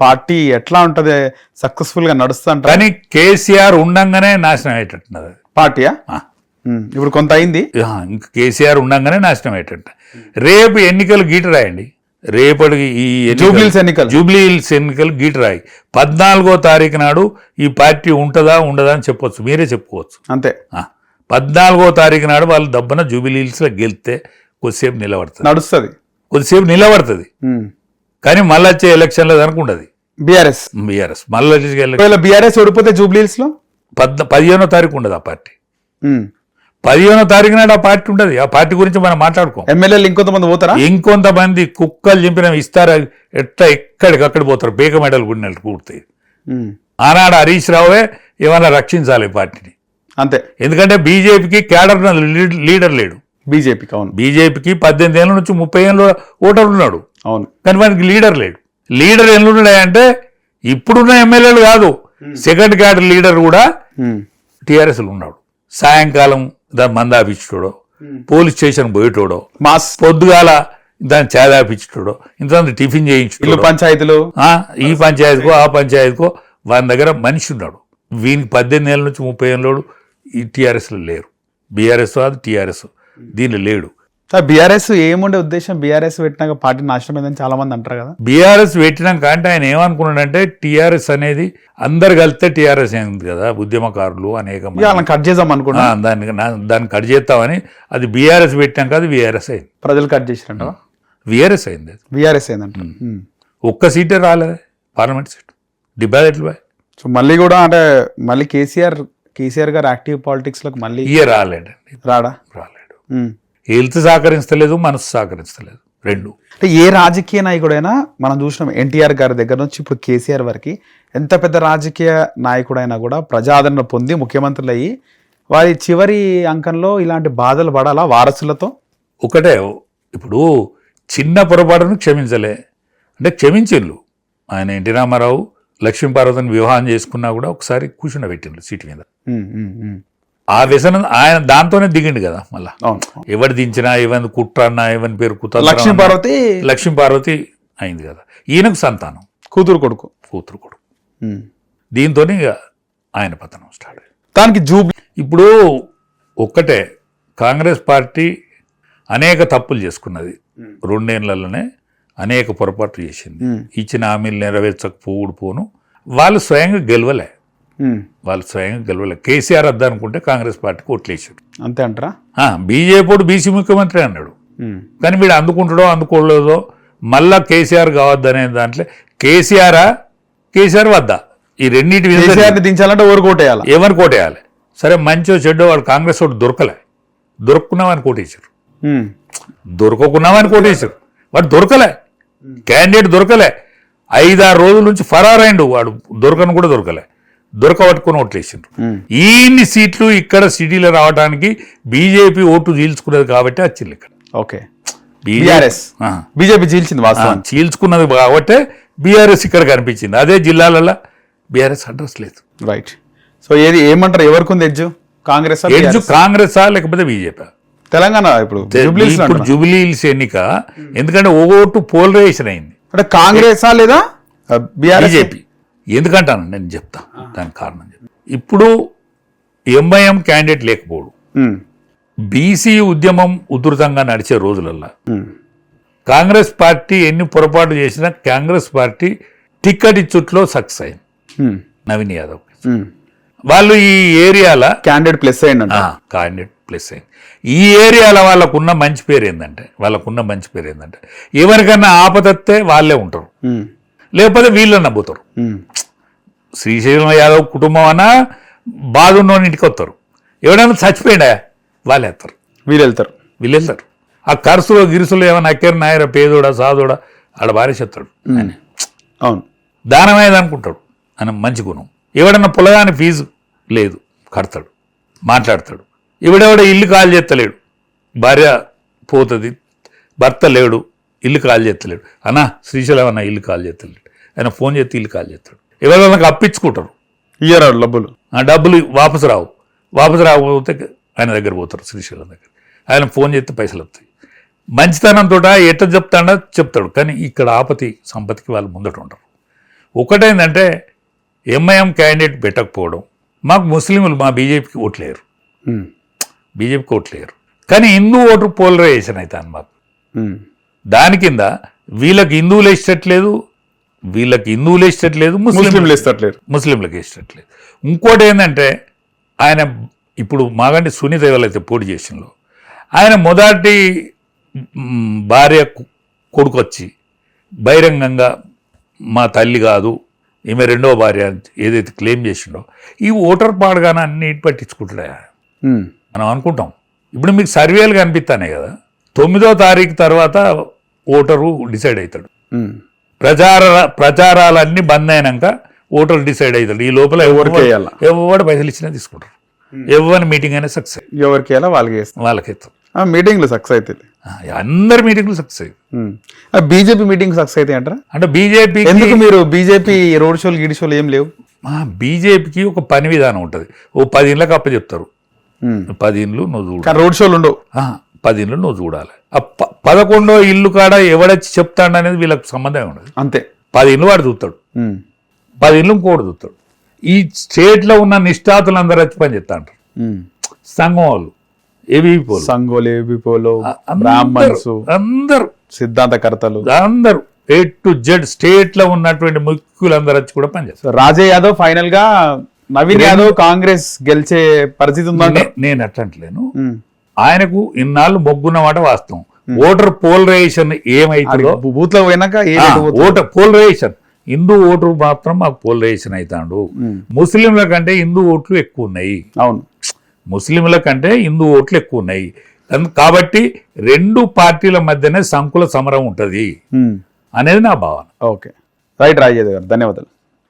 Party ఎట్లా ఉంటది? సక్సెస్ఫుల్గా నడుస్తుంట కానీ కేసీఆర్ ఉండంగానే నాశనం అయ్యేటట్టున్నది. పార్టీయా? ఇప్పుడు కొంత అయింది. ఇంక కేసీఆర్ ఉండంగానే నాశనం అయ్యేటట్టు. రేపు ఎన్నికలు గీట రాయండి. రేపటికి ఈ జూబ్లీస్ ఎన్నికలు. జూబ్లీ హిల్స్ ఎన్నికలు గీట రాయి. పద్నాలుగో తారీఖు నాడు ఈ పార్టీ ఉంటుందా ఉండదా అని చెప్పొచ్చు. మీరే చెప్పుకోవచ్చు. అంతే. పద్నాలుగో తారీఖు నాడు వాళ్ళు దబ్బన జూబిలీ హిల్స్లో గెలిస్తే కొద్దిసేపు నిలబడుతుంది. నడుస్తుంది. కొద్దిసేపు నిలబడుతుంది. కానీ మళ్ళీ వచ్చే ఎలక్షన్లో దానికి ఉండదు. బీఆర్ఎస్. బీఆర్ఎస్. మళ్ళీ వచ్చే బీఆర్ఎస్ ఓడిపోతే జూబ్లీహిల్స్లో? పద్ పదిహేనో తారీఖు ఉండదు ఆ పార్టీ. పదిహేనో తారీఖు నాడు ఆ పార్టీ ఉండదు. ఆ పార్టీ గురించి మనం మాట్లాడుకోం. ఎమ్మెల్యేలు ఇంకొంతమంది పోతారా? ఇంకొంతమంది కుక్కలు చింపిన ఇస్తారా ఎట్లా ఎక్కడికక్కడ పోతారు? పేక మెడలు గుడినట్టు ఉమ్, ఆనాడు హరీష్ రావే ఏమైనా రక్షించాలి పార్టీని. అంతే. ఎందుకంటే బీజేపీకి క్యాడర్ లీడ్- లీడర్ లేడు. బీజేపీకి అవును. బీజేపీకి పద్దెనిమిది ఏళ్ళ నుంచి ముప్పై ఏళ్ళ ఓటర్ ఉన్నాడు. అవును. కానీ వానికి లీడర్ లేడు. లీడర్ ఎన్నున్నాయి అంటే ఇప్పుడున్న ఎమ్మెల్యేలు కాదు. సెకండ్ క్యాడర్ లీడర్ కూడా టీఆర్ఎస్లో ఉన్నాడు. సాయంకాలం దాని మందాపించడో పోలీస్ స్టేషన్ పోయేటోడో మాస్. పొద్దుగాల దాన్ని చేదాపించడో ఇంత టిఫిన్ చేయించడం పంచాయతీలు. ఈ పంచాయతీకో ఆ పంచాయతీకో వాని దగ్గర మనిషి ఉన్నాడు. వీనికి పద్దెనిమిది ఏళ్ళ నుంచి ముప్పై ఏళ్ళోడు ఈ టీఆర్ఎస్లో లేరు. బీఆర్ఎస్ అది టీఆర్ఎస్. దీనిలో లేడు. బీఆర్ఎస్ ఏముండే ఉద్దేశం బీఆర్ఎస్ పెట్టినాక పార్టీ నాశనం అయిందని చాలా మంది అంటారు కదా? బీఆర్ఎస్ పెట్టినాక అంటే ఆయన ఏమనుకున్నాడంటే టీఆర్ఎస్ అనేది అందరు కలిస్తే టీఆర్ఎస్ అయింది కదా ఉద్యమకారులు అనేక కట్ చేద్దాం అనుకున్నా. దాన్ని దాన్ని కట్ చేస్తామని అది బీఆర్ఎస్ పెట్టాక అది బీఆర్ఎస్ అయింది. ప్రజలు కట్ చేసిరంట బీఆర్ఎస్ అయింది అది. బీఆర్ఎస్ అయిందంట. ఒక్క సీటే రాలేదు పార్లమెంట్ సీట్. డిపాజిట్లు పోయి సో మళ్ళీ కూడా అంటే మళ్ళీ కేసీఆర్ కేసీఆర్ గారు యాక్టివ్ పాలిటిక్స్లోకి మళ్ళీ ఇయ్య రాలేడండి. రాడా? రాలేడు. హెల్త్ సహకరిస్తలేదు మనసు సహకరిస్తలేదు రెండు. అంటే ఏ రాజకీయ నాయకుడైనా మనం చూసినాం ఎన్టీఆర్ గారి దగ్గర నుంచి ఇప్పుడు కేసీఆర్ వరకు ఎంత పెద్ద రాజకీయ నాయకుడైనా కూడా ప్రజాదరణ పొంది ముఖ్యమంత్రులు అయ్యి వారి చివరి అంకంలో ఇలాంటి బాధలు పడాలా వారసులతో? ఒకటే ఇప్పుడు చిన్న పొరపాటును క్షమించలే. అంటే క్షమించిళ్ళు ఆయన ఎన్టీ రామారావు లక్ష్మీపార్వతిని వివాహం చేసుకున్నా కూడా ఒకసారి కూర్చుండ పెట్టిండు సీటు మీద. ఆ వ్యసనం ఆయన దాంతోనే దిగిండు కదా మళ్ళా. ఎవరు దించినా ఎవరిని కుట్ర అన్నా ఎవరిని పేరు కుట్ర లక్ష్మీ పార్వతి లక్ష్మీ పార్వతి అయింది కదా. ఈయనకు సంతానం. కూతురు కొడుకు. కూతురు కొడుకు. ఇక ఆయన పతనం స్టార్ట్ దానికి జూబ్ ఇప్పుడు ఒక్కటే కాంగ్రెస్ పార్టీ అనేక తప్పులు చేసుకున్నది. రెండేళ్ళలోనే అనేక పొరపాట్లు చేసింది. ఇచ్చిన హామీలు నెరవేర్చకపోవుడు పోను. వాళ్ళు స్వయంగా గెలవలే. వాళ్ళు స్వయంగా గెలవలే. కేసీఆర్ వద్ద అనుకుంటే కాంగ్రెస్ పార్టీకి ఓట్లేసాడు అంతే అంటారా? బీజేపీ బీసీ ముఖ్యమంత్రి అన్నాడు. కానీ వీడు అందుకుంటాడో అందుకోలేదో మళ్ళా కేసీఆర్ కావద్దనే దాంట్లో కేసీఆరా కేసీఆర్ వద్దా. ఈ రెండింటి దించాలంటే ఓరు కోటేయాల? ఎవరు కోటేయాలి? సరే మంచో చెడ్డో వాడు కాంగ్రెస్ వాడు దొరకలే. దొరుకున్నామని కోటేశారు. దొరకకున్నామని కోటేశారు. వాడు దొరకలే. క్యాండిడేట్ దొరకలే. ఐదారు రోజుల నుంచి ఫరారైండు. వాడు దొరకను కూడా దొరకలే. దొరకబట్టుకుని ఓట్లేసిండ్రు. ఇన్ని సీట్లు ఇక్కడ సిటీలో రావడానికి బీజేపీ ఓటు చీల్చుకున్నది కాబట్టి వచ్చింది ఇక్కడ. ఓకే. బీఆర్ఎస్. బీజేపీ చీల్చింది వాస్తవం చీల్చుకున్నది కాబట్టి బీఆర్ఎస్ ఇక్కడ కనిపించింది. అదే జిల్లాలలో బీఆర్ఎస్ అడ్రస్ లేదు. రైట్ సో ఏది ఏమంటారు? ఎవరికి ఉంది ఎడ్జు? కాంగ్రెస్ ఎడ్జు కాంగ్రెస్ లేకపోతే బీజేపీ తెలంగాణ ఇప్పుడు జూబ్లీస్ ఇప్పుడు జూబ్లీ హిల్స్ ఎన్నిక ఎందుకంటే ఓటు పోలరైజేషన్ అయింది. అంటే కాంగ్రెసా లేదా? BRS BJP. ఎందుకంటాను? నేను చెప్తా. దానికి కారణం ఇప్పుడు ఎంఐఎం క్యాండిడేట్ లేకపోవడం బీసీ ఉద్యమం ఉధృతంగా నడిచే రోజులల్లా. కాంగ్రెస్ పార్టీ ఎన్ని పొరపాటు చేసినా కాంగ్రెస్ పార్టీ టిక్కెట్ ఇచ్చుట్లో సక్సెస్ అయింది. నవీన్ యాదవ్ వాళ్ళు ఈ ఏరియాల క్యాండిడేట్ ప్లస్ అయ్యిందంట క్యాండిడేట్ ప్లస్ అయింది. ఈ ఏరియాలో వాళ్ళకున్న మంచి పేరు ఏంటంటే వాళ్ళకున్న మంచి పేరు ఏంటంటే ఎవరికన్నా ఆపదత్తే వాళ్ళే ఉంటారు. లేకపోతే వీళ్ళు నమ్ముతారు. శ్రీశైలం యాదవ్ కుటుంబం అన్నా బాధ ఉన్నోని ఇంటికి వస్తారు. ఎవడైనా చచ్చిపోయిండా? వాళ్ళు వేస్తారు. వీళ్ళు వెళ్తారు వీళ్ళు వెళ్తారు ఆ ఖర్చులో గిరుసులో ఏమైనా అక్కేరు నాయర పేదోడా సాదోడా ఆడ భార్యచెత్తాడు ఆయన అవును. దానమేది అనుకుంటాడు. ఆయన మంచి గుణం. ఎవడన్నా పులగాని ఫీజు లేదు. కడతాడు. మాట్లాడతాడు. ఎవడెవడ ఇల్లు కాల్ చేస్తలేడు. భార్య పోతుంది. భర్త లేడు. ఇల్లు కాల్ చేస్తలేడు. అన్నా శ్రీశైలం అన్న ఇల్లు కాల్ చేస్తలేడు. ఆయన ఫోన్ చేస్తే ఇల్లు కాల్ చేస్తాడు. ఎవరైనా అప్పించుకుంటారు. ఇయ్యరు డబ్బులు. ఆ డబ్బులు వాపసు రావు. వాపసు రాకపోతే ఆయన దగ్గర పోతారు శ్రీశైలం దగ్గర. ఆయన ఫోన్ చేస్తే పైసలు వస్తాయి. మంచితనంతో ఎట్ట చెప్తాడో చెప్తాడు. కానీ ఇక్కడ ఆపతి సంపత్తికి వాళ్ళు ముందట ఉంటారు ఒకటేంటంటే ఎంఐఎం క్యాండిడేట్ పెట్టకపోవడం. మాకు ముస్లింలు మా బీజేపీకి ఓట్లేరు బీజేపీకి ఓట్లేరు కానీ హిందూ ఓటు పోలరైజేషన్ అవుతాను మాకు. దాని కింద వీళ్ళకి హిందువులు ఇష్టట్లేదు వీళ్ళకి హిందువులు ఇష్టట్లేదు ముస్లింలు ఇస్తట్లేరు ముస్లింలకు ఇష్టట్లేదు. ఇంకోటి ఏంటంటే ఆయన ఇప్పుడు మాగంటి సునీత ఎవరైతే పోటీ చేసిందో ఆయన మొదటి భార్య కొడుకు వచ్చి బహిరంగంగా మా తల్లి కాదు ఈమె రెండో భార్య ఏదైతే క్లెయిమ్ చేసిండో ఈ ఓటర్ పాడుగానే అన్ని పట్టించుకుంటాడా ఉమ్, మనం అనుకుంటాం. ఇప్పుడు మీకు సర్వేలు కనిపిస్తానే కదా తొమ్మిదో తారీఖు తర్వాత ఓటరు డిసైడ్ అవుతాడు. ప్రచార ప్రచారాలన్నీ బంద్ అయినాక ఓటరు డిసైడ్ అవుతాడు ఈ లోపల? ఎవరు పైసలు ఇచ్చినా తీసుకుంటారు. ఎవరి మీటింగ్ అయినా సక్సెస్ ఎవరికి ఎలా వాళ్ళకి వాళ్ళకి మీటింగ్లు సక్సెస్ అవుతుంది అందరి మీటింగ్లు సక్సెస్. ఆ, బీజేపీ మీటింగ్ సక్సెస్ అయితే అంటారా? అంటే బీజేపీ ఎందుకు మీరు బీజేపీ రోడ్ షోలు గిడి షోలు ఏం లేవు? బీజేపీకి ఒక పని విధానం ఉంటుంది. ఓ పది ఇండ్లకు అప్పచెప్తారు. పది ఇండ్లు నువ్వు రోడ్ షోలు ఉండవు. పది ఇండ్లు నువ్వు చూడాలి. ఆ పదకొండో ఇల్లు కాడ ఎవడొచ్చి చెప్తాడు అనేది వీళ్ళకి సంబంధం ఉండదు. అంతే. పది వాడు చూస్తాడు. పది ఇండ్లు ఇంకోటి చూస్తాడు. ఈ స్టేట్లో ఉన్న నిష్ఠాతులు అందరూ వచ్చి పని చెప్తా అంటారు. సంఘం వాళ్ళు ఏబీపీలు ఏబిపోలో బ్రాహ్మణ్స్ అందరూ. సిద్ధాంతకర్తలు. అందరూ. ఏ టు జెడ్ స్టేట్లో ఉన్నటువంటి ముఖ్యులందరూ వచ్చి కూడా పనిచేస్తారు రాజే యాదవ్ ఫైనల్గా నవీన్ యాదవ్ కాంగ్రెస్ గెలిచే పరిస్థితి ఉందంట. నే- నేను అట్లంటలేను ఆయనకు ఇన్నాళ్ళు మొగ్గున్నమాట వాస్తవం. ఓటర్ పోలరైజేషన్ ఏమైతుందో బూత్లో పోయినాక? Voter polarisation. హిందూ ఓటు మాత్రం మాకు పోలరైజేషన్ అవుతాడు. ముస్లింల కంటే హిందూ ఓట్లు ఎక్కువ ఉన్నాయి. అవును. ముస్లింల కంటే హిందూ ఓట్లు ఎక్కువ ఉన్నాయి. కాబట్టి రెండు పార్టీల మధ్యనే సంకుల సమరం ఉంటుంది. ఉమ్, అనేది నా భావన. ఓకే. రైట్ రాజేద్ గారు ధన్యవాదాలు.